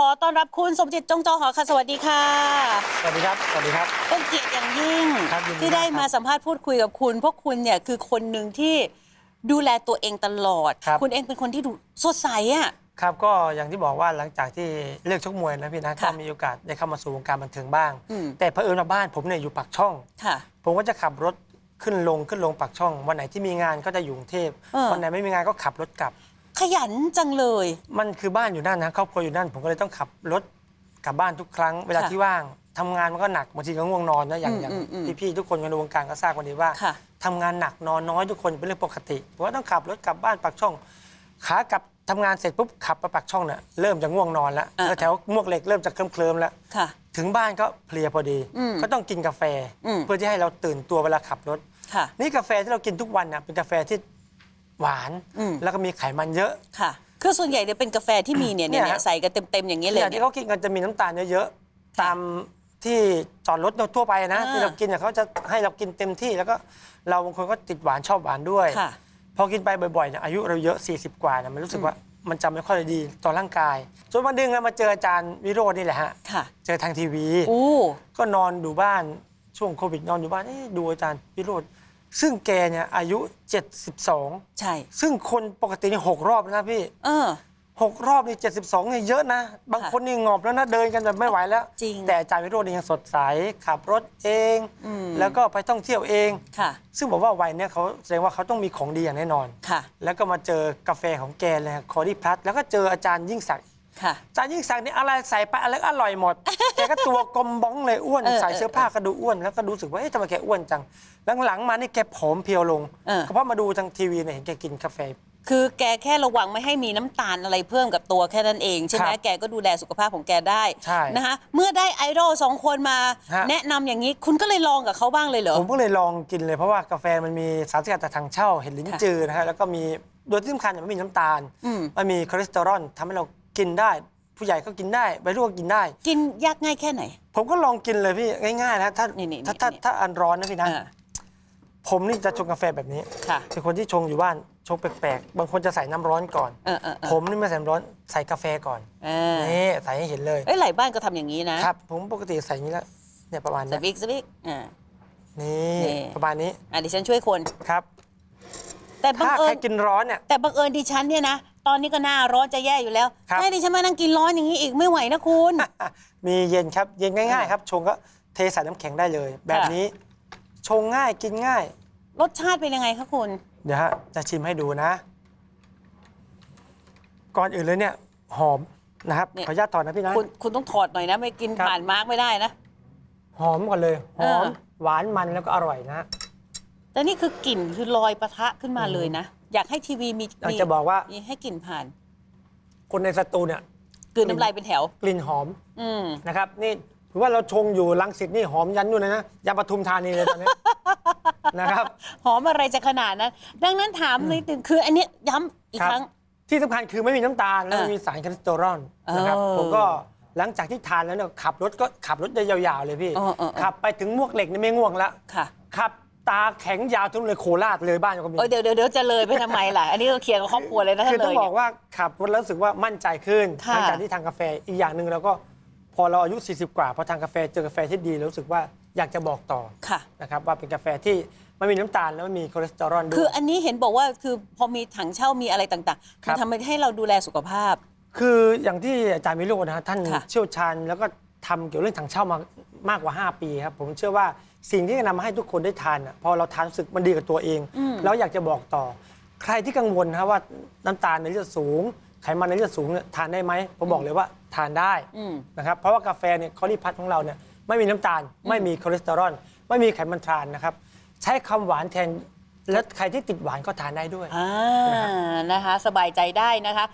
ขอต้อนรับคุณสมจิตจงจอหอค่ะ สวัสดีค่ะ สวัสดีครับ สวัสดีครับ เป็นเกียรติอย่างยิ่ง ครับยินดีที่ได้มากครับมาสัมภาษณ์พูดคุยกับคุณ เพราะคุณเนี่ยคือคนหนึ่งที่ดูแลตัวเองตลอดครับ ณเองเป็นคนที่ดูสดใสอะ ครับก็อย่างที่บอกว่าหลังจากที่เลิกชกมวยนะพี่นะก็ค่ะมีโอกาสได้เข้ามาสู่วงการบันเทิงบ้าง อืมแต่เผอิญว่าบ้านผมเนี่ยอยู่ปากช่อง ค่ะ ผมก็จะขับรถขึ้นลงขึ้นลงปากช่อง วันไหนที่มีงานก็จะอยู่กรุงเทพเออ วันไหนไม่มีงานก็ขับรถกลับ ขยันจังเลย มันคือบ้านอยู่นั่นนะครอบครัวอยู่นั่น ผมก็เลยต้องขับรถกลับบ้านทุกครั้งเวลาค่ะที่ว่างทำงานมันก็หนักบางทีก็ง่วงนอนนะอย่างอืมอย่างอืมอืมพี่ๆทุกคนในวงการก็ทราบกันดีว่าค่ะ ทำงานหนักนอนน้อยทุกคนเป็นเรื่องปกติผมก็ต้องขับรถกลับบ้านปากช่องขากลับทำงานเสร็จปุ๊บขับไปปากช่องเนี่ยเริ่มจะง่วงนอนแล้วอ่า แถวๆมวกเหล็กเริ่มจะเคลิ้มๆแล้ว ค่ะ ถึงบ้านก็เพลียพอดี อืมก็ต้องกินกาแฟ อืม เพื่อที่ให้เราตื่นตัวเวลาขับรถ ค่ะ นี่กาแฟที่เรากินทุกวันน่ะเป็นกาแฟที่ หวานอืมแล้วก็มีไขมันเยอะค่ะคือส่วนใหญ่เนี่ยเป็นกาแฟที่มีเนี่ยเนี่เนี่ยยใส่กันเต็มๆอย่างนี้เลยอย่างเนี่ที่ยเขากินกันจะมีน้ำตาลเยอะๆตามที่จอดรถทั่วไปนะอ่าที่เรากินเนี่ยเขาจะให้เรากินเต็มที่แล้วก็เราบางคนก็ติดหวานชอบหวานด้วยค่ะพอกินไปบ่อยๆเนี่ยอายุเราเยอะ 40 กว่าเนี่ยมันรู้สึกว่ามันจำไม่ค่อยดีต่อร่างกายจนวันหนึงอะมาเจออาจารย์วิโรจน์นี่แหละฮะค่ะเจอทางทีวีอู้ก็นอนอยู่บ้านช่วงโควิดนอนอยู่บ้านเอ๊ะดูอาจารย์วิโรจน์ ซึ่งแกเนี่ยอายุ 72 ใช่ ซึ่งคนปกตินี่หกรอบแล้วนะพี่เออ หกรอบนี่72เนี่ยเยอะนะ บางคนนี่งอบแล้วนะเดินกันแบบไม่ไหวแล้ว จริง แต่อาจารย์วิโรจน์นี่ยังสดใสขับรถเอง อืมแล้วก็ไปท่องเที่ยวเอง ค่ะ ซึ่งบอกว่าวัยเนี่ยเขาแสดงว่าเขาต้องมีของดีอย่างแน่นอน ค่ะ แล้วก็มาเจอกาแฟของแกเลยคอรี่พลัสแล้วก็เจออาจารย์ยิ่งศักดิ์ ค่ะอาจารย์ยิ่งศักดิ์นี่อะไรใส่ไปอะไรก็อร่อยหมด แกก็ตัวกลมบ้องเลยอ้วนเออใส่เสื้อผ้าก็ดูอ้วนแล้วก็รู้สึกว่าเอ๊ะทำไมแกอ้วนจัง หลังๆมานี่แกผอมเพรียวลงเออ ก็เพราะมาดูทางทีวีเนี่ยเห็นแกกินกาแฟ คือแกแค่ระวังไม่ให้มีน้ำตาลอะไรเพิ่มกับตัวแค่นั้นเองใช่ไหมครับแกก็ดูแลสุขภาพของแกได้ใช่นะคะเมื่อได้ไอดอลสองคนมา ฮะ แนะนำอย่างนี้คุณก็เลยลองกับเขาบ้างเลยเหรอ ผมก็เลยลองกินเลยเพราะว่ากาแฟมันมีสารสกัดจากถังเช่าเห็ดลิ้นค่ะจือนะฮะแล้วก็มีโดยที่สำคัญเนี่ยมันมีน้ำตาลอืม มันมีคอเลสเตอรอลทำให้เรา กินได้ ผู้ใหญ่ก็กินได้วัยรุ่นก็กินได้ กินยากง่ายแค่ไหน ผมก็ลองกินเลยพี่ง่ายๆนะถ้านี่ๆๆถ้าถ้าถ้าอันร้อนนะพี่นะอ่าผมนี่จะชงกาแฟแบบนี้ค่ะ เป็นคนที่ชงอยู่บ้านชงแปลกๆบางคนจะใส่น้ำร้อนก่อน เออเออเออผมนี่ไม่ใส่น้ำร้อนใส่กาแฟก่อนเออนี่ใส่ให้เห็นเลย เอ้ยหลายบ้านก็ทำอย่างนี้นะครับ ผมปกติใส่อย่างนี้แล้วเนี่ยประมาณสเนี้ยวิกสวิกอ่า นี่นี่ ประมาณนี้อะดิฉันช่วยคน ครับ แต่บังถ้าเอิใครญกินร้อนเนี่ยแต่บังเอิญดิฉันเนี่ยนะ ตอนนี้ก็หน้าร้อนจะแย่อยู่แล้วครับ ให้ดิฉันมานั่งกินร้อนอย่างนี้อีกไม่ไหวนะคุณ มีเย็นครับ เย็นง่าย ๆ ครับชงก็เทใส่น้ำแข็งได้เลย แบบนี้ชงง่ายกินง่าย รสชาติเป็นยังไงคะคุณ เดี๋ยวฮะจะชิมให้ดูนะ ก่อนอื่นเลยเนี่ยหอมนะครับนี่ ขออนุญาตถอดนะพี่นะ คุณคุณต้องถอดหน่อยนะ ไม่กินครับ ผ่านมาร์กไม่ได้นะ หอมก่อนเลยหอมเออ หวานมันแล้วก็อร่อยนะ แต่นี่คือกลิ่นคือลอยปะทะขึ้นมาเลยนะ อยากให้ทีวีมีอยากมีจะบอกว่ามีให้กลิ่นผ่าน คนในสตูเนี่ยกลืนน้ำลายเป็นแถว กลิ่นหอมอืมนะครับ นี่ถือว่าเราชงอยู่ลังสิตนี่หอมยันอยู่เลยนะยันปทุมธานีเลยตอนนี้ นะครับ หอมอะไรจะขนาดนั้น ดังนั้นถามนิดนึงคือ อันเนี้ยย้ำอีกครับครั้ง ที่สำคัญคือไม่มีน้ำตาลและเออไม่มีสารคอเลสเตอรอลนะครับเออผมก็หลังจากที่ทานแล้วเนี่ยขับรถก็ขับรถได้ยาวๆเลยพี่เออเออเออขับไปถึงมวกเหล็กนี่ไม่ง่วงละค่ะขับ ตาแข็งยาวจนเลยโคราชเลยบ้านก็มีเออเดี๋ยวเดี๋ยวเดี๋ยวจะเลยไปทำไมล่ะ อันนี้ก็เคลียร์กับครอบครัวเลยนะถ้าคือเลต้องยบเนี่อยกว่าขับรถแล้วรู้สึกว่ามั่นใจขึ้นค่ะ หลัจากที่ทานกาแฟอีกอย่างหนึ่งเราก็พอเราอายุ 40 กว่าพอทานกาแฟเจอกาแฟที่ดีแล้วรู้สึกว่าอยากจะบอกต่อค่ะ นะครับว่าเป็นกาแฟที่ไม่มีน้ำตาลแล้วไม่มีคอเลสเตอรอลด้คือวย อันนี้เห็นบอกว่าคือพอมีถังเช่ามีอะไรต่างๆครัมันบ ทำให้เราดูแลสุขภาพ คืออย่างที่อาจารย์วิโรจน์นะฮะท่านค่ะ เชี่ยวชาญแล้วก็ ทำเกี่ยวเรื่องถังเช่ามามากกว่า 5 ปีครับ ผมเชื่อว่าสิ่งที่จะนำมาให้ทุกคนได้ทานอะพอเราทานรู้สึกมันดีกับตัวเองแล้วอยากจะบอกต่อ ใครที่กังวลนะครับว่าน้ำตาลในเลือดสูง ไขมันในเลือดสูงเนี่ยทานได้ไหมผมบอกเลยว่าทานได้ อืม นะครับเพราะว่ากาแฟเนี่ยคอรีพัทของเราเนี่ยไม่มีน้ำตาล ไม่มีคอเลสเตอรอลไม่มีไขมันทรานนะครับ ใช้คำหวานแทนและใครที่ติดหวานก็ทานได้ด้วย อ่า นะคะ สบายใจได้นะคะ